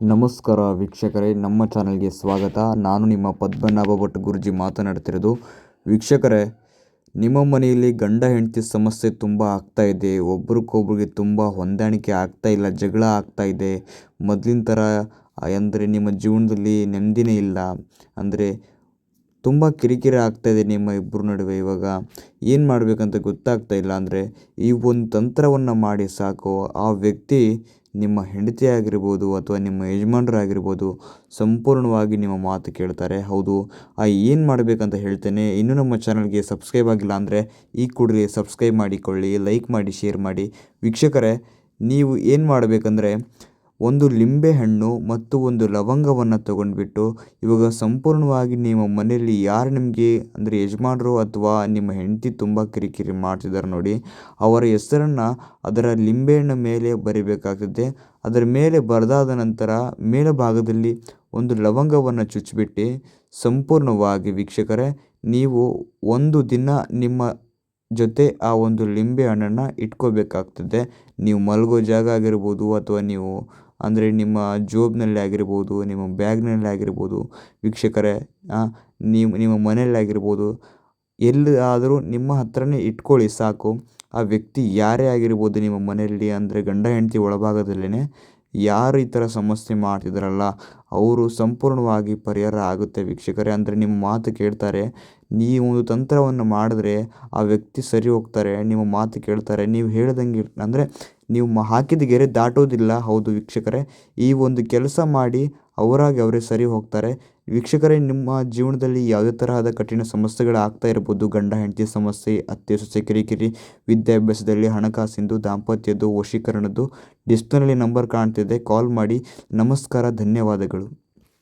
ನಮಸ್ಕಾರ ವೀಕ್ಷಕರೇ, ನಮ್ಮ ಚಾನಲ್ಗೆ ಸ್ವಾಗತ. ನಾನು ನಿಮ್ಮ ಪದ್ಮನಾಭ ಭಟ್ ಗುರುಜಿ ಮಾತನಾಡ್ತಿರೋದು. ವೀಕ್ಷಕರೇ, ನಿಮ್ಮ ಮನೆಯಲ್ಲಿ ಗಂಡ ಹೆಂಡತಿ ಸಮಸ್ಯೆ ತುಂಬ ಆಗ್ತಾ ಇದೆ. ಒಬ್ರಿಗೊಬ್ರಿಗೆ ತುಂಬ ಹೊಂದಾಣಿಕೆ ಆಗ್ತಾ ಇಲ್ಲ, ಜಗಳ ಆಗ್ತಾ ಇದೆ. ಮೊದಲಿನ ಥರ, ಅಂದರೆ ನಿಮ್ಮ ಜೀವನದಲ್ಲಿ ನೆಮ್ಮದಿನೇ ಇಲ್ಲ. ಅಂದರೆ ತುಂಬ ಕಿರಿಕಿರಿ ಆಗ್ತಾ ಇದೆ ನಿಮ್ಮ ಇಬ್ಬರ ನಡುವೆ ಇವಾಗ. ಏನು ಮಾಡಬೇಕಂತ ಗೊತ್ತಾಗ್ತಾ ಇಲ್ಲ. ಅಂದರೆ ಈ ಒಂದು ತಂತ್ರವನ್ನು ಮಾಡಿ ಸಾಕು. ಆ ವ್ಯಕ್ತಿ ನಿಮ್ಮ ಹೆಂಡತಿ ಆಗಿರ್ಬೋದು ಅಥವಾ ನಿಮ್ಮ ಯಜಮಾನರಾಗಿರ್ಬೋದು ಸಂಪೂರ್ಣವಾಗಿ ನಿಮ್ಮ ಮಾತು ಕೇಳ್ತಾರೆ. ಹೌದು, ಆ ಏನು ಮಾಡಬೇಕಂತ ಹೇಳ್ತೇನೆ, ಇನ್ನೂ ನಮ್ಮ ಚಾನಲ್ಗೆ ಸಬ್ಸ್ಕ್ರೈಬ್ ಆಗಿಲ್ಲ ಅಂದರೆ ಈ ಕೂಡಲೇ ಸಬ್ಸ್ಕ್ರೈಬ್ ಮಾಡಿಕೊಳ್ಳಿ, ಲೈಕ್ ಮಾಡಿ, ಶೇರ್ ಮಾಡಿ. ವೀಕ್ಷಕರೇ, ನೀವು ಏನು ಮಾಡಬೇಕಂದ್ರೆ ಒಂದು ಲಿಂಬೆ ಹಣ್ಣು ಮತ್ತು ಒಂದು ಲವಂಗವನ್ನು ತಗೊಂಡ್ಬಿಟ್ಟು ಇವಾಗ ಸಂಪೂರ್ಣವಾಗಿ ನಿಮ್ಮ ಮನೆಯಲ್ಲಿ ಯಾರು ನಿಮಗೆ ಅಂದರೆ ಯಜಮಾನರು ಅಥವಾ ನಿಮ್ಮ ಹೆಂಡತಿ ತುಂಬ ಕಿರಿಕಿರಿ ಮಾಡ್ತಿದ್ದಾರೆ ನೋಡಿ, ಅವರ ಹೆಸರನ್ನು ಅದರ ಲಿಂಬೆಹಣ್ಣ ಮೇಲೆ ಬರಿಬೇಕಾಗ್ತದೆ. ಅದರ ಮೇಲೆ ಬರೆದಾದ ನಂತರ ಮೇಲಭಾಗದಲ್ಲಿ ಒಂದು ಲವಂಗವನ್ನು ಚುಚ್ಚಿಬಿಟ್ಟು ಸಂಪೂರ್ಣವಾಗಿ ವೀಕ್ಷಕರೇ, ನೀವು ಒಂದು ದಿನ ನಿಮ್ಮ ಜೊತೆ ಆ ಒಂದು ಲಿಂಬೆ ಹಣ್ಣನ್ನು ಇಟ್ಕೋಬೇಕಾಗ್ತದೆ. ನೀವು ಮಲಗೋ ಜಾಗ ಆಗಿರ್ಬೋದು ಅಥವಾ ನೀವು ಅಂದರೆ ನಿಮ್ಮ ಜೋಬ್ನಲ್ಲಿ ಆಗಿರ್ಬೋದು, ನಿಮ್ಮ ಬ್ಯಾಗ್ನಲ್ಲಿ ಆಗಿರ್ಬೋದು, ವೀಕ್ಷಕರೇ ನೀವು, ನಿಮ್ಮ ಮನೆಯಲ್ಲಿ ಆಗಿರ್ಬೋದು ಎಲ್ಲಿ ಆದರೂ ನಿಮ್ಮ ಹತ್ರನೇ ಇಟ್ಕೊಳ್ಳಿ ಸಾಕು. ಆ ವ್ಯಕ್ತಿ ಯಾರೇ ಆಗಿರ್ಬೋದು ನಿಮ್ಮ ಮನೆಯಲ್ಲಿ ಅಂದರೆ ಗಂಡ, ಹೆಂಡತಿ ಒಳಭಾಗದಲ್ಲೇ ಯಾರು ಈ ಥರ ಸಮಸ್ಯೆ ಮಾಡ್ತಿದ್ದಾರಲ್ಲ, ಅವರು ಸಂಪೂರ್ಣವಾಗಿ ಪರಿಹಾರ ಆಗುತ್ತೆ ವೀಕ್ಷಕರೇ. ಅಂದರೆ ನಿಮ್ಮ ಮಾತು ಕೇಳ್ತಾರೆ, ನೀವು ಒಂದು ತಂತ್ರವನ್ನು ಮಾಡಿದ್ರೆ ಆ ವ್ಯಕ್ತಿ ಸರಿ ಹೋಗ್ತಾರೆ, ನಿಮ್ಮ ಮಾತು ಕೇಳ್ತಾರೆ, ನೀವು ಹೇಳ್ದಂಗೆ ಅಂದರೆ ನೀವು ಹಾಕಿದ ಗೆರೆ ದಾಟೋದಿಲ್ಲ. ಹೌದು ವೀಕ್ಷಕರೇ, ಈ ಒಂದು ಕೆಲಸ ಮಾಡಿ ಅವರಾಗಿ ಅವರೇ ಸರಿ ಹೋಗ್ತಾರೆ. ವೀಕ್ಷಕರೇ, ನಿಮ್ಮ ಜೀವನದಲ್ಲಿ ಯಾವುದೇ ತರಹದ ಕಠಿಣ ಸಮಸ್ಯೆಗಳು ಆಗ್ತಾ ಇರ್ಬೋದು. ಗಂಡ, ಹೆಂಡತಿ ಸಮಸ್ಯೆ, ಅತ್ತೆ ಸೊಸೆ ಕಿರಿಕಿರಿ, ವಿದ್ಯಾಭ್ಯಾಸದಲ್ಲಿ ಹಣಕಾಸಿಂದು, ದಾಂಪತ್ಯದ್ದು, ವಶೀಕರಣದ್ದು, ಡಿಸ್ಪ್ಲೇನಲ್ಲಿ ನಂಬರ್ ಕಾಣ್ತಿದೆ. ಕಾಲ್ ಮಾಡಿ, ನಮಸ್ಕಾರ, ಧನ್ಯವಾದಗಳು.